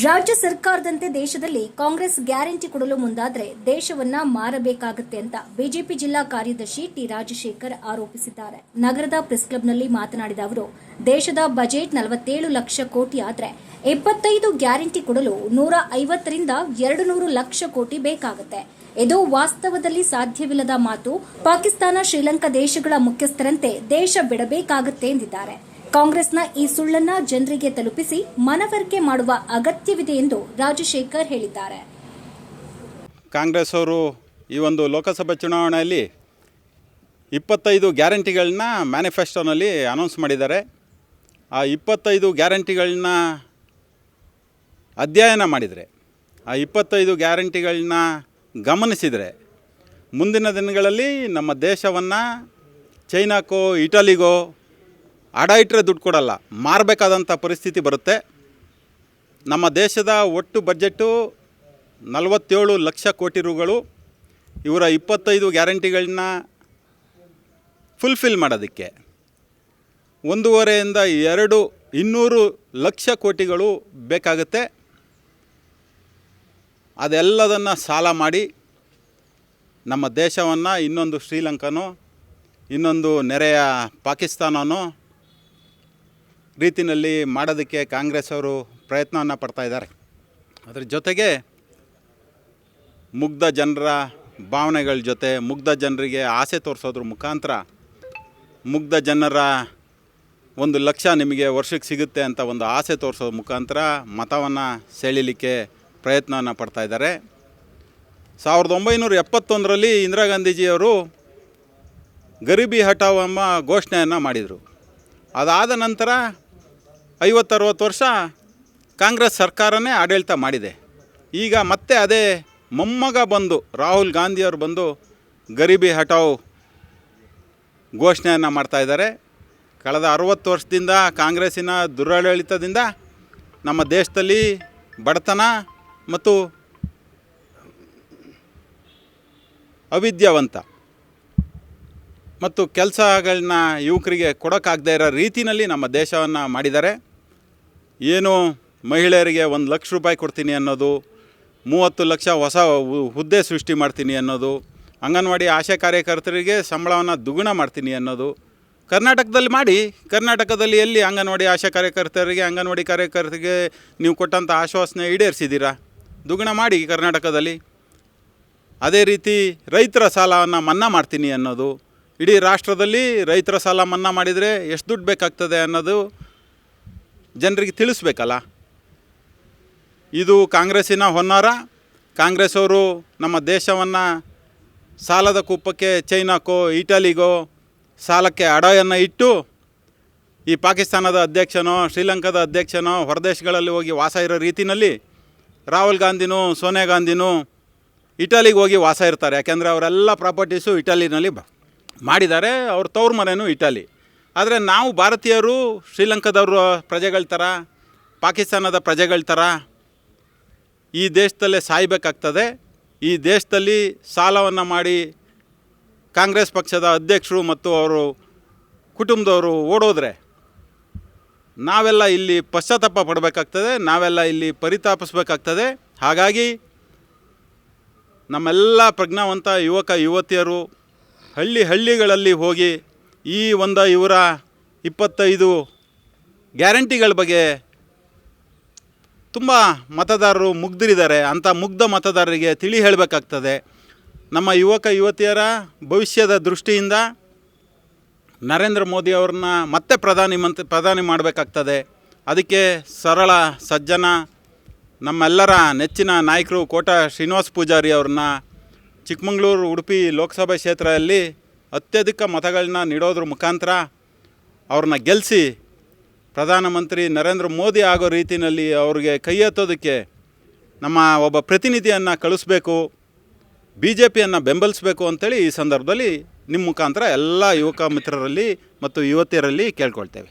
ರಾಜ್ಯ ಸರ್ಕಾರದಂತೆ ದೇಶದಲ್ಲಿ ಕಾಂಗ್ರೆಸ್ ಗ್ಯಾರಂಟಿ ಕೊಡಲು ಮುಂದಾದರೆ ದೇಶವನ್ನ ಮಾರಬೇಕಾಗುತ್ತೆ ಅಂತ ಬಿಜೆಪಿ ಜಿಲ್ಲಾ ಕಾರ್ಯದರ್ಶಿ ಟಿ ರಾಜಶೇಖರ್ ಆರೋಪಿಸಿದ್ದಾರೆ. ನಗರದ ಪ್ರೆಸ್ ಕ್ಲಬ್ನಲ್ಲಿ ಮಾತನಾಡಿದ ಅವರು, ದೇಶದ ಬಜೆಟ್ ನಲವತ್ತೇಳು ಲಕ್ಷ ಕೋಟಿ ಆದರೆ ಇಪ್ಪತ್ತೈದು ಗ್ಯಾರಂಟಿ ಕೊಡಲು ನೂರ ಐವತ್ತರಿಂದ ಎರಡು ನೂರು ಲಕ್ಷ ಕೋಟಿ ಬೇಕಾಗುತ್ತೆ. ಇದು ವಾಸ್ತವದಲ್ಲಿ ಸಾಧ್ಯವಿಲ್ಲದ ಮಾತು. ಪಾಕಿಸ್ತಾನ ಶ್ರೀಲಂಕಾ ದೇಶಗಳ ಮುಖ್ಯಸ್ಥರಂತೆ ದೇಶ ಬಿಡಬೇಕಾಗುತ್ತೆ ಎಂದಿದ್ದಾರೆ. ಕಾಂಗ್ರೆಸ್ನ ಈ ಸುಳ್ಳನ್ನ ಜನರಿಗೆ ತಲುಪಿಸಿ ಮನವರಿಕೆ ಮಾಡುವ ಅಗತ್ಯವಿದೆ ಎಂದು ರಾಜಶೇಖರ್ ಹೇಳಿದ್ದಾರೆ. ಕಾಂಗ್ರೆಸ್ ಅವರು ಈ ಒಂದು ಲೋಕಸಭೆ ಚುನಾವಣೆಯಲ್ಲಿ ಇಪ್ಪತ್ತೈದು ಗ್ಯಾರಂಟಿಗಳನ್ನ ಮ್ಯಾನಿಫೆಸ್ಟೋನಲ್ಲಿ ಅನೌನ್ಸ್ ಮಾಡಿದ್ದಾರೆ. ಆ ಇಪ್ಪತ್ತೈದು ಗ್ಯಾರಂಟಿಗಳನ್ನ ಅಧ್ಯಯನ ಮಾಡಿದರೆ, ಆ ಇಪ್ಪತ್ತೈದು ಗ್ಯಾರಂಟಿಗಳನ್ನ ಗಮನಿಸಿದರೆ, ಮುಂದಿನ ದಿನಗಳಲ್ಲಿ ನಮ್ಮ ದೇಶವನ್ನು ಚೈನಾಕ್ಕೋ ಇಟಲಿಗೋ ಅಡ ಇಟ್ಟರೆ ದುಡ್ಡು ಕೊಡಲ್ಲ. ಮಾರಬೇಕಾದಂಥ ಪರಿಸ್ಥಿತಿ ಬರುತ್ತೆ. ನಮ್ಮ ದೇಶದ ಒಟ್ಟು ಬಜೆಟ್ಟು ನಲವತ್ತೇಳು ಲಕ್ಷ ಕೋಟಿ ರುಗಳು. ಇವರ ಇಪ್ಪತ್ತೈದು ಗ್ಯಾರಂಟಿಗಳನ್ನ ಫುಲ್ಫಿಲ್ ಮಾಡೋದಕ್ಕೆ. ಒಂದೂವರೆಯಿಂದ ಎರಡು ಇನ್ನೂರು ಲಕ್ಷ ಕೋಟಿಗಳು ಬೇಕಾಗುತ್ತೆ. ಅದೆಲ್ಲದನ್ನು ಸಾಲ ಮಾಡಿ ನಮ್ಮ ದೇಶವನ್ನು ಇನ್ನೊಂದು ಶ್ರೀಲಂಕಾನೋ, ಇನ್ನೊಂದು ನೆರೆಯ ಪಾಕಿಸ್ತಾನನೋ ರೀತಿಯಲ್ಲಿ ಮಾಡೋದಕ್ಕೆ ಕಾಂಗ್ರೆಸ್ ಅವರು ಪ್ರಯತ್ನವನ್ನು ಪಡ್ತಾ ಇದ್ದಾರೆ. ಅದರ ಜೊತೆಗೆ ಮುಗ್ಧ ಜನರ ಭಾವನೆಗಳ ಜೊತೆ ಮುಗ್ಧ ಜನರಿಗೆ ಆಸೆ ತೋರಿಸೋದ್ರ ಮುಖಾಂತರ ಮುಗ್ಧ ಜನರ ಒಂದು ಲಕ್ಷ ನಿಮಗೆ ವರ್ಷಕ್ಕೆ ಸಿಗುತ್ತೆ ಅಂತ ಒಂದು ಆಸೆ ತೋರಿಸೋ ಮುಖಾಂತರ ಮತವನ್ನು ಸೆಳೀಲಿಕ್ಕೆ ಪ್ರಯತ್ನವನ್ನು ಪಡ್ತಾ ಇದ್ದಾರೆ. ಸಾವಿರದ ಒಂಬೈನೂರ ಎಪ್ಪತ್ತೊಂದರಲ್ಲಿ ಇಂದಿರಾ ಗಾಂಧೀಜಿಯವರು ಗರೀಬಿ ಹಠಾವ್ ಎಂಬ ಘೋಷಣೆಯನ್ನು ಮಾಡಿದರು. ಅದಾದ ನಂತರ ಐವತ್ತರವತ್ತು ವರ್ಷ ಕಾಂಗ್ರೆಸ್ ಸರ್ಕಾರನೇ ಆಡಳಿತ ಮಾಡಿದೆ. ಈಗ ಮತ್ತೆ ಅದೇ ಮೊಮ್ಮಗ ಬಂದು ರಾಹುಲ್ ಗಾಂಧಿಯವರು ಬಂದು ಗರೀಬಿ ಹಟಾವ್ ಘೋಷಣೆಯನ್ನು ಮಾಡ್ತಾಯಿದ್ದಾರೆ ಕಳೆದ ಅರುವತ್ತು ವರ್ಷದಿಂದ ಕಾಂಗ್ರೆಸ್ಸಿನ ದುರಾಡಳಿತದಿಂದ ನಮ್ಮ ದೇಶದಲ್ಲಿ ಬಡತನ ಮತ್ತು ಅವಿದ್ಯಾವಂತ ಮತ್ತು ಕೆಲಸಗಳನ್ನ ಯುವಕರಿಗೆ ಕೊಡೋಕ್ಕಾಗದೇ ಇರೋ ರೀತಿಯಲ್ಲಿ ನಮ್ಮ ದೇಶವನ್ನು ಮಾಡಿದ್ದಾರೆ. ಏನು ಮಹಿಳೆಯರಿಗೆ ಒಂದು ಲಕ್ಷ ರೂಪಾಯಿ ಕೊಡ್ತೀನಿ ಅನ್ನೋದು, ಮೂವತ್ತು ಲಕ್ಷ ಹೊಸ ಹುದ್ದೆ ಸೃಷ್ಟಿ ಮಾಡ್ತೀನಿ ಅನ್ನೋದು, ಅಂಗನವಾಡಿ ಆಶಾ ಕಾರ್ಯಕರ್ತರಿಗೆ ಸಂಬಳವನ್ನು ದುಗುಣ ಮಾಡ್ತೀನಿ ಅನ್ನೋದು, ಕರ್ನಾಟಕದಲ್ಲಿ ಮಾಡಿ. ಕರ್ನಾಟಕದಲ್ಲಿ ಎಲ್ಲಿ ಅಂಗನವಾಡಿ ಆಶಾ ಕಾರ್ಯಕರ್ತರಿಗೆ, ಅಂಗನವಾಡಿ ಕಾರ್ಯಕರ್ತರಿಗೆ ನೀವು ಕೊಟ್ಟಂಥ ಆಶ್ವಾಸನೆ ಈಡೇರಿಸಿದ್ದೀರಾ? ದುಗುಣ ಮಾಡಿ ಕರ್ನಾಟಕದಲ್ಲಿ. ಅದೇ ರೀತಿ ರೈತರ ಸಾಲವನ್ನು ಮನ್ನಾ ಮಾಡ್ತೀನಿ ಅನ್ನೋದು. ಇಡೀ ರಾಷ್ಟ್ರದಲ್ಲಿ ರೈತರ ಸಾಲ ಮನ್ನಾ ಮಾಡಿದರೆ ಎಷ್ಟು ದುಡ್ಡು ಬೇಕಾಗ್ತದೆ ಅನ್ನೋದು ಜನರಿಗೆ ತಿಳಿಸ್ಬೇಕಲ್ಲ? ಇದು ಕಾಂಗ್ರೆಸ್ಸಿನ ಹೊನ್ನಾರ ಕಾಂಗ್ರೆಸ್ ಅವರು ನಮ್ಮ ದೇಶವನ್ನು ಸಾಲದ ಕುಪ್ಪಕ್ಕೆ ಚೈನಾಕ್ಕೋ ಇಟಲಿಗೋ ಸಾಲಕ್ಕೆ ಅಡವನ್ನು ಇಟ್ಟು, ಈ ಪಾಕಿಸ್ತಾನದ ಅಧ್ಯಕ್ಷನೋ, ಶ್ರೀಲಂಕಾದ ಅಧ್ಯಕ್ಷನೋ, ಹೊರದೇಶಗಳಲ್ಲಿ ಹೋಗಿ ವಾಸ ಇರೋ ರೀತಿಯಲ್ಲಿ ರಾಹುಲ್ ಗಾಂಧಿನೂ, ಸೋನಿಯಾ ಗಾಂಧಿನೂ ಇಟಲಿಗೆ ಹೋಗಿ ವಾಸ ಇರ್ತಾರೆ. ಯಾಕೆಂದರೆ ಅವರೆಲ್ಲ ಪ್ರಾಪರ್ಟೀಸು ಇಟಲಿನಲ್ಲಿ ಬ ಮಾಡಿದ್ದಾರೆ. ಅವ್ರ ತವ್ರ ಮನೆಯೂ ಇಟಲಿ. ಆದರೆ ನಾವು ಭಾರತೀಯರು, ಶ್ರೀಲಂಕಾದವರು ಪ್ರಜೆಗಳ ಥರ ಪಾಕಿಸ್ತಾನದ ಪ್ರಜೆಗಳ ಥರ ಈ ದೇಶದಲ್ಲೇ ಸಾಯಬೇಕಾಗ್ತದೆ. ಈ ದೇಶದಲ್ಲಿ ಸಾಲವನ್ನು ಮಾಡಿ ಕಾಂಗ್ರೆಸ್ ಪಕ್ಷದ ಅಧ್ಯಕ್ಷರು ಮತ್ತು ಅವರು ಕುಟುಂಬದವರು ಓಡೋದ್ರೆ ನಾವೆಲ್ಲ ಇಲ್ಲಿ ಪಶ್ಚಾತ್ತಾಪ ಪಡಬೇಕಾಗ್ತದೆ, ನಾವೆಲ್ಲ ಇಲ್ಲಿ ಪರಿತಾಪಿಸ್ಬೇಕಾಗ್ತದೆ. ಹಾಗಾಗಿ ನಮ್ಮೆಲ್ಲ ಪ್ರಜ್ಞಾವಂತ ಯುವಕ, ಯುವತಿಯರು ಹಳ್ಳಿ ಹಳ್ಳಿಗಳಲ್ಲಿ ಹೋಗಿ ಈ ಒಂದು ಇವರ ಇಪ್ಪತ್ತೈದು ಗ್ಯಾರಂಟಿಗಳ ಬಗ್ಗೆ ತುಂಬ ಮತದಾರರು ಮುಗ್ಧರಿದ್ದಾರೆ ಅಂಥ ಮುಗ್ಧ ಮತದಾರರಿಗೆ ತಿಳಿ ಹೇಳಬೇಕಾಗ್ತದೆ. ನಮ್ಮ ಯುವಕ ಯುವತಿಯರ ಭವಿಷ್ಯದ ದೃಷ್ಟಿಯಿಂದ ನರೇಂದ್ರ ಮೋದಿ ಅವ್ರನ್ನ ಮತ್ತೆ ಪ್ರಧಾನಿ ಮಂತ್ ಪ್ರಧಾನಿ ಮಾಡಬೇಕಾಗ್ತದೆ. ಅದಕ್ಕೆ ಸರಳ ಸಜ್ಜನ ನಮ್ಮೆಲ್ಲರ ನೆಚ್ಚಿನ ನಾಯಕರು ಕೋಟ ಶ್ರೀನಿವಾಸ ಪೂಜಾರಿ ಅವ್ರನ್ನ ಚಿಕ್ಕಮಗಳೂರು ಉಡುಪಿ ಲೋಕಸಭಾ ಕ್ಷೇತ್ರದಲ್ಲಿ ಅತ್ಯಧಿಕ ಮತಗಳನ್ನ ನೀಡೋದ್ರ ಮುಖಾಂತರ ಅವ್ರನ್ನ ಗೆಲ್ಲಿಸಿ ಪ್ರಧಾನಮಂತ್ರಿ ನರೇಂದ್ರ ಮೋದಿ ಆಗೋ ರೀತಿಯಲ್ಲಿ ಅವ್ರಿಗೆ ಕೈ ಎತ್ತೋದಕ್ಕೆ ನಮ್ಮ ಒಬ್ಬ ಪ್ರತಿನಿಧಿಯನ್ನು ಕಳಿಸ್ಬೇಕು ಬಿ ಜೆ ಪಿಯನ್ನು ಬೆಂಬಲಿಸಬೇಕು ಅಂತೇಳಿ ಈ ಸಂದರ್ಭದಲ್ಲಿ ನಿಮ್ಮ ಮುಖಾಂತರ ಎಲ್ಲ ಯುವಕ ಮಿತ್ರರಲ್ಲಿ ಮತ್ತು ಯುವತಿಯರಲ್ಲಿ ಕೇಳ್ಕೊಳ್ತೇವೆ.